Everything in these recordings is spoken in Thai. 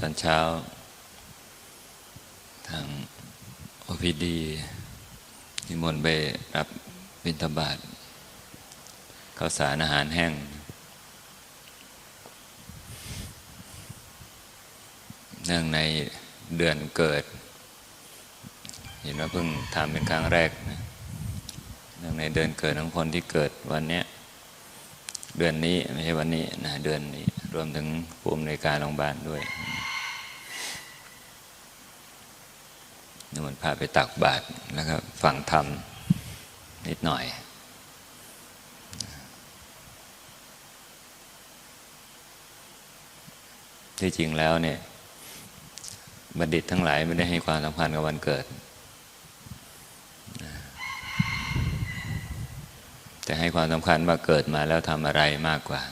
ตอนเช้า ทางโอพีดีนิมนต์ไปรับบิณฑบาตข้าวสารอาหารแห้ง เนื่องในเดือนเกิด เห็นว่าเพิ่งทำเป็นครั้งแรกนะเนื่องในเดือนเกิดของคนที่เกิดวันนี้เดือนนี้ไม่ใช่วันนี้นะเดือนนี้รวมถึงภูมิในการโรงพยาบาลด้วย นวลพาไปตักบาตรแล้วก็ฟังธรรมนิดหน่อย ที่จริงแล้วเนี่ยบัณฑิตทั้งหลายไม่ได้ให้ความสำคัญกับวันเกิด แต่ให้ความสำคัญว่าเกิดมาแล้วทำอะไรมากกว่า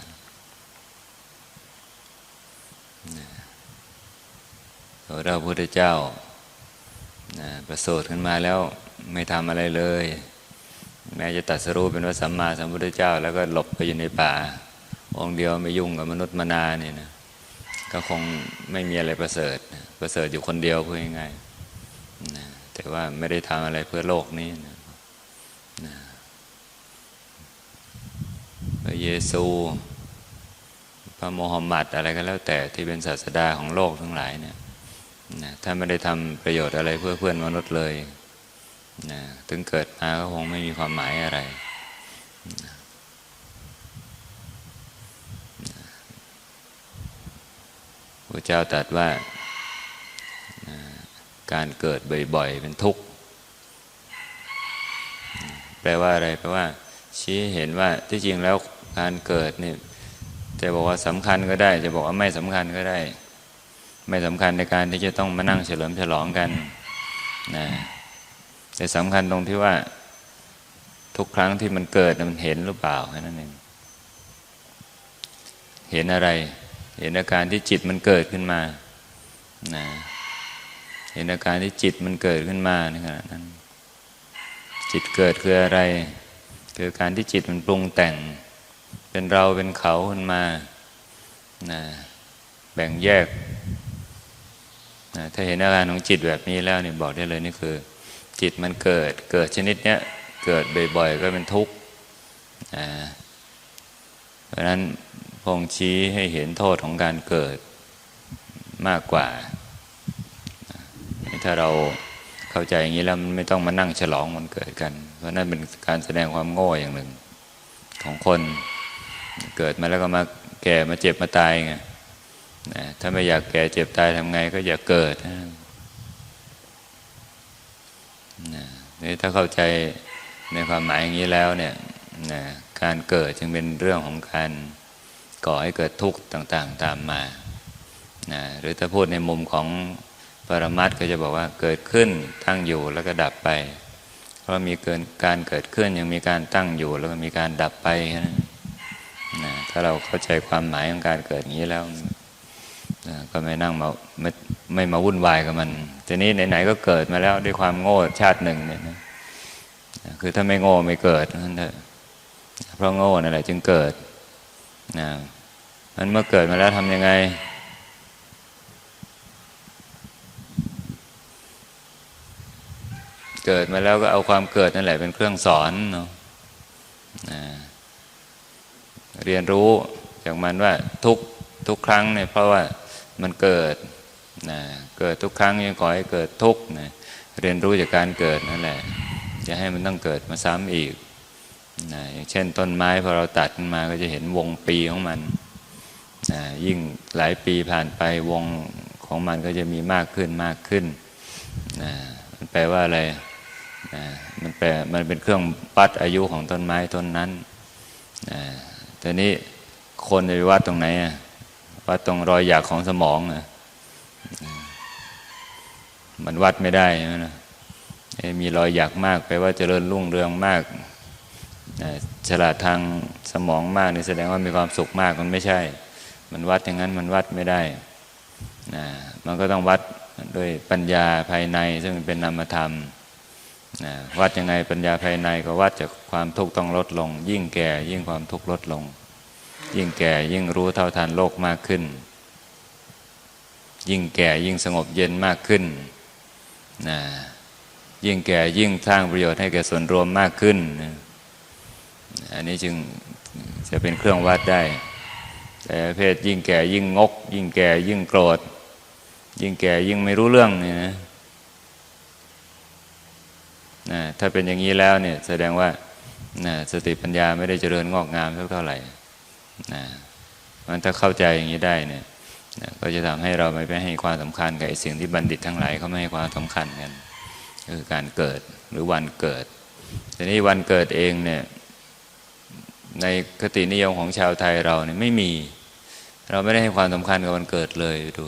เราพระพุทธเจ้า ประสูติขึ้นมาแล้วไม่ทำอะไรเลย แม้จะตัดสรู้เป็นพระสัมมาสัมพุทธเจ้า แล้วก็หลบไปอยู่ในป่า องค์เดียวไม่ยุ่งกับมนุษย์มนาเนี่ยนะก็คงไม่มีอะไรประเสริฐ ประเสริฐอยู่คนเดียวเพื่อยังไงนะแต่ว่าไม่ได้ทำอะไรเพื่อโลกนี้นะนะพระเยซู พระโมฮัมหมัดอะไรก็แล้วแต่ที่เป็นศาสดาของโลกทั้งหลายเนี่ย นะถ้าไม่ได้ทำประโยชน์อะไรเพื่อเพื่อนมนุษย์เลยนะถึงเกิดมาก็คงไม่มีความหมายอะไรนะพระเจ้าตรัสว่านะการเกิดบ่อยๆเป็นทุกข์ แปลว่าอะไรแปลว่า ชี้เห็นว่าที่จริงแล้วการเกิดนี่จะบอกว่าสำคัญก็ได้ จะบอกว่าไม่สำคัญก็ได้ ไม่สำคัญในการที่จะต้องมานั่งเฉลิมฉลองกันนะแต่สำคัญตรงที่ว่า ทุกครั้งที่มันเกิดมันเห็นหรือเปล่าแค่นั้นเองเห็นอะไร เห็นอาการที่จิตมันเกิดขึ้นมานะเห็นอาการที่จิตมันเกิดขึ้นมาในขณะนั้น จิตเกิดคืออะไร คือการที่จิตมันปรุงแต่ง เป็นเราเป็นเขาขึ้นมานะแบ่งแยก นะถ้าเห็นอาการของจิตแบบนี้แล้วเนี่ยบอกได้เลยนี่คือ จิตมันเกิดเกิดชนิดเนี้ยเกิดบ่อยๆ ก็เป็นทุกข์นะเพราะนั้นพงชี้ให้เห็นโทษของการเกิดมากกว่า ถ้าเราเข้าใจอย่างนี้แล้วมันไม่ต้องมานั่งฉลองมันเกิดกัน เพราะนั่นเป็นการแสดงความโง่อย่างหนึ่งของคนเกิดมาแล้วก็มาแก่มาเจ็บมาตายไง ถ้าไม่อยากแก่เจ็บตายทำไงก็อย่าเกิดนี่ถ้าเข้าใจในความหมายอย่างนี้แล้วเนี่ยการเกิดจึงเป็นเรื่องของการก่อให้เกิดทุกข์ต่างๆตามมาหรือถ้าพูดในมุมของปรมัตก็จะบอกว่าเกิดขึ้นตั้งอยู่แล้วก็ดับไป เพราะมีเกินการเกิดขึ้นยังมีการตั้งอยู่แล้วก็มีการดับไปนะถ้าเราเข้าใจความหมายของการเกิดอย่างนี้แล้ว ก็ไม่นั่งมาไม่ไม่มาวุ่นวายกับมัน ทีนี้ไหนๆก็เกิดมาแล้วด้วยความโง่ชาติหนึ่งเนี่ยนะคือถ้าไม่โง่ไม่เกิดนั่นเถอะเพราะโง่นั่นแหละจึงเกิดนะมันเมื่อเกิดมาแล้วทำยังไง เกิดมาแล้วก็เอาความเกิดนั่นแหละเป็นเครื่องสอนเนาะเรียนรู้จากมันว่าทุกทุกครั้งเนี่ยเพราะว่า มันเกิดนะเกิดทุกครั้งยังขอให้เกิดทุกนะเรียนรู้จากการเกิดนั่นแหละจะให้มันต้องเกิดมาซ้ำอีกนะอย่างเช่นต้นไม้พอเราตัดขึ้นมาก็จะเห็นวงปีของมันนะยิ่งหลายปีผ่านไปวงของมันก็จะมีมากขึ้นมากขึ้นนะมันแปลว่าอะไรนะมันแปลมันเป็นเครื่องปัดอายุของต้นไม้ต้นนั้นนะแต่นี้คนจะวัดตรงไหนอะ วัดตรงรอยหยักของสมองอะมันวัดไม่ได้นะมีรอยหยักมากแปลว่าเจริญรุ่งเรืองมากฉลาดทางสมองมากนี่แสดงว่ามีความสุขมากมันไม่ใช่ มันวัดอย่างนั้นมันวัดไม่ได้นะมันก็ต้องวัดด้วยปัญญาภายในซึ่งเป็นนามธรรมนะวัดยังไงปัญญาภายในก็วัดจากความทุกข์ต้องลดลง ยิ่งแก่ยิ่งความทุกข์ลดลง ยิ่งแก่ยิ่งรู้เท่าทันโลกมากขึ้น ยิ่งแก่ยิ่งสงบเย็นมากขึ้นนะยิ่งแก่ยิ่งสร้างประโยชน์ให้แก่ส่วนรวมมากขึ้น อันนี้จึงจะเป็นเครื่องวัดได้ แต่ประเพศยิ่งแก่ยิ่งงก ยิ่งแก่ยิ่งโกรธ ยิ่งแก่ยิ่งไม่รู้เรื่องเนี่ยนะนะถ้าเป็นอย่างนี้แล้วเนี่ยแสดงว่านะสติปัญญาไม่ได้เจริญงอกงามเท่าไหร่ นะมันถ้าเข้าใจอย่างนี้ได้เนี่ยนะก็จะทำให้เราไม่ไปให้ความสำคัญกับสิ่งที่บัณฑิตทั้งหลายเขาไม่ให้ความสำคัญกันคือการเกิดหรือวันเกิดทีนี้วันเกิดเองเนี่ยในคตินิยมของชาวไทยเราเนี่ยไม่มี เราไม่ได้ให้ความสำคัญกับวันเกิดเลยดู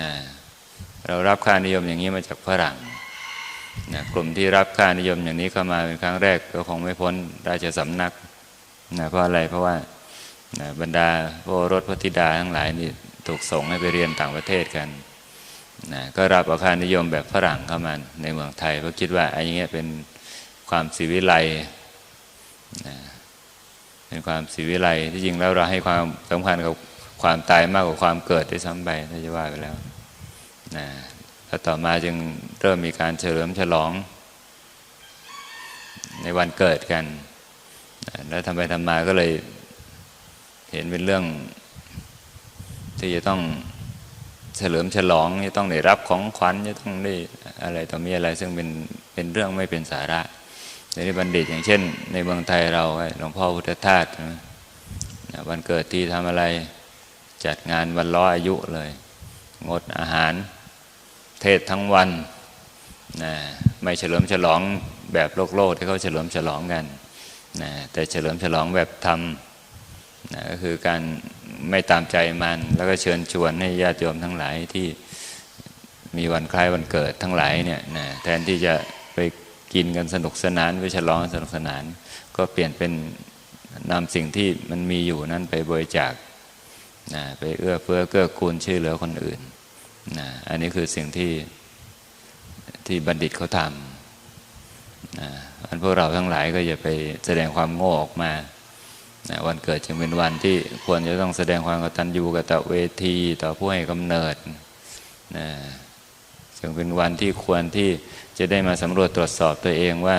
นะเรารับค่านิยมอย่างนี้มาจากฝรั่งนะกลุ่มที่รับค่านิยมอย่างนี้เข้ามาเป็นครั้งแรกก็คงไม่พ้นราชสำนัก นะเพราะอะไรเพราะว่านะบรรดาพระรถพระธิดาทั้งหลายนี่ถูกส่งให้ไปเรียนต่างประเทศกันนะก็รับอาคานิยมแบบฝรั่งเข้ามาในเมืองไทยเพราะคิดว่าอ้อย่างเงี้ยเป็นความศิวิไลนะเป็นความศิวิไลที่จริงแล้วเราให้ความสำคัญกับความตายมากกว่าความเกิดด้วยซ้ำไปถ้าจะว่าไปแล้วนะแล้วต่อมาจึงเริ่มมีการเฉลิมฉลองในวันเกิดกัน แล้วทำไปทำมาก็เลยเห็นเป็นเรื่อง ที่จะต้องเฉลิมฉลองจะต้องได้รับของขวัญจะต้องได้อะไรต่อมีอะไร ซึ่งเป็นเป็นเรื่องไม่เป็นสาระในบัณฑิตอย่างเช่น ในเมืองไทยเราหลวงพ่อพุทธทาสวันเกิดที่ทำอะไรจัดงานวันล้ออายุเลย งดอาหารเทศทั้งวันนะไม่เฉลิมฉลองแบบโลกโลกที่เขาเฉลิมฉลองกัน นะแต่เฉลิมฉลองแบบธรรมนะก็คือการไม่ตามใจมัน แล้วก็เชิญชวนให้ญาติโยมทั้งหลายที่มีวันคล้ายวันเกิดทั้งหลายเนี่ยนะแทนที่จะไปกินกันสนุกสนานไปฉลองสนุกสนาน ก็เปลี่ยนเป็นนำสิ่งที่มันมีอยู่นั้นไปบริจาคนะไปเอื้อเฟื้อเกื้อกูลช่วยเหลือคนอื่นนะอันนี้คือสิ่งที่ที่บัณฑิตเขาทำ นะอันพวกเราทั้งหลายก็อย่าไปแสดงความโง่ออกมานะวันเกิดจึงเป็นวันที่ควรจะต้องแสดงความกตัญญูกตเวทีต่อผู้ให้กำเนิดนะจึงเป็นวันที่ควรที่จะได้มาสำรวจตรวจสอบตัวเองว่า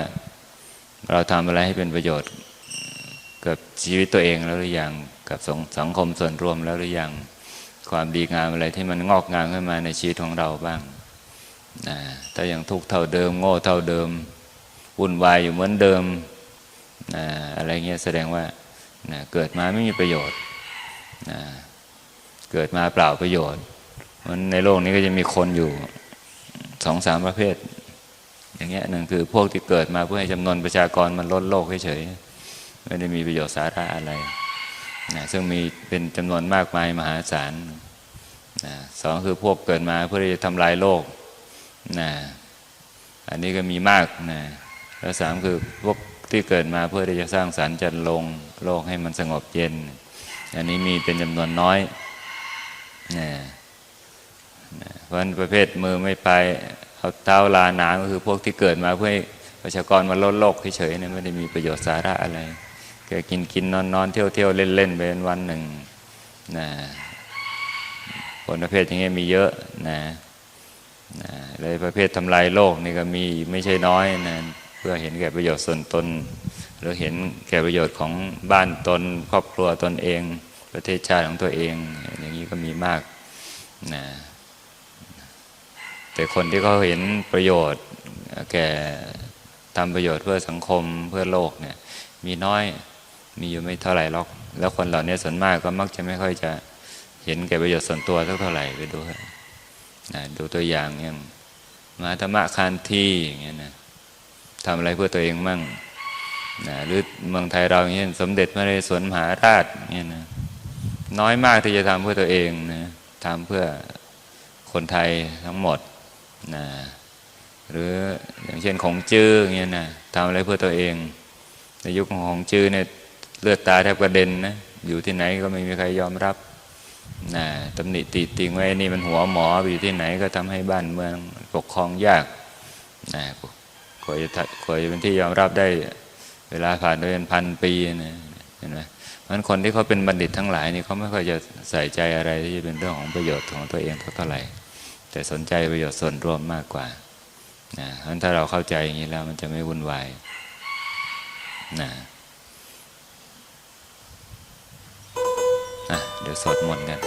เราทำอะไรให้เป็นประโยชน์กับชีวิตตัวเองแล้วหรือยังกับสังคมส่วนรวมแล้วหรือยังความดีงามอะไรที่มันงอกงามขึ้นมาในชีวิตของเราบ้างนะถ้ายังทุกข์เท่าเดิม โง่เท่าเดิม วุ่นวายอยู่เหมือนเดิมนะอะไรเงี้ยแสดงว่านะเกิดมาไม่มีประโยชน์นะเกิดมาเปล่าประโยชน์มันในโลกนี้ก็จะมีคนอยู่สองสามประเภท อย่างเงี้ยหนึ่งคือพวกที่เกิดมาเพื่อให้จำนวนประชากรมันลดโลกเฉยๆไม่ได้มีประโยชน์สาระอะไรนะซึ่งมีเป็นจำนวนมากมายมหาศาลนะสองคือพวกเกิดมาเพื่อที่จะทำลายโลกนะอันนี้ก็มีมากนะ แล้วสามคือพวกที่เกิดมาเพื่อที่จะสร้างสารรค์จันลงโลกให้มันสงบเย็น อันนี้มีเป็นจำนวนน้อยนะเพราะนประเภทมือไม่ไปเอาเท้าลาหนาก็คือพวกที่เกิดมาเพื่อประชากรมันลดโลกเฉยๆเนี่ยไม่ได้มีประโยชน์สาระอะไรแกกินกินนอนนอนเที่ยวเที่ยวเล่นเล่นไปวันหนึ่งนะคนประเภทอย่างเงี้ยมีเยอะนะนะเลยประเภททำลายโลกนี่ก็มีไม่ใช่น้อยนะ พื่อเห็นแก่ประโยชน์ส่วนตน หรือเห็นแก่ประโยชน์ของบ้านตน ครอบครัวตนเอง ประเทศชาติของตัวเอง อย่างนี้ก็มีมากนะแต่คนที่เขาเห็นประโยชน์แก่ทำประโยชน์เพื่อสังคมเพื่อโลกเนี่ยมีน้อยมีอยู่ไม่เท่าไหร่หรอก แล้วคนเหล่านี้ส่วนมากก็มักจะไม่ค่อยจะเห็นแก่ประโยชน์ส่วนตัวสักเท่าไหร่ไปดูนะดูตัวอย่างอย่างมาธรรมะคานที่อย่างเงี้ยนะ ทำอะไรเพื่อตัวเองมั่งนะหรือเมืองไทยเราอย่างเงี้ยสมเด็จพระนเรศวรมหาราชเงี้ยนะน้อยมากที่จะทำเพื่อตัวเองนะทำเพื่อคนไทยทั้งหมดนะหรืออย่างเช่นของจื้อเงี้ยนะทำอะไรเพื่อตัวเองในยุคของของจื้อเนี่ยเลือดตาแทบกระเด็นนะอยู่ที่ไหนก็ไม่มีใครยอมรับนะตำหนิตีติงไว้นี่มันหัวหมออยู่ที่ไหนก็ทำให้บ้านเมืองปกครองยากนะ กว่าจะกว่าจะเป็นที่ยอมรับได้ เวลาผ่านไปเป็นพันปีนะในห็นไหมเพราะฉะนั้นคนที่เขาเป็นบัณฑิตทั้งหลายนี่เขาไม่ค่อยจะใส่ใจอะไรที่จะเป็นเรื่องของประโยชน์ของตัวเองเท่าไหร่ แต่สนใจประโยชน์ส่วนรวมมากกว่านะเพราะฉะนั้นถ้าเราเข้าใจอย่างนี้แล้วมันจะไม่วุ่นวายนะอะเดี๋ยวสวดมนต์กัน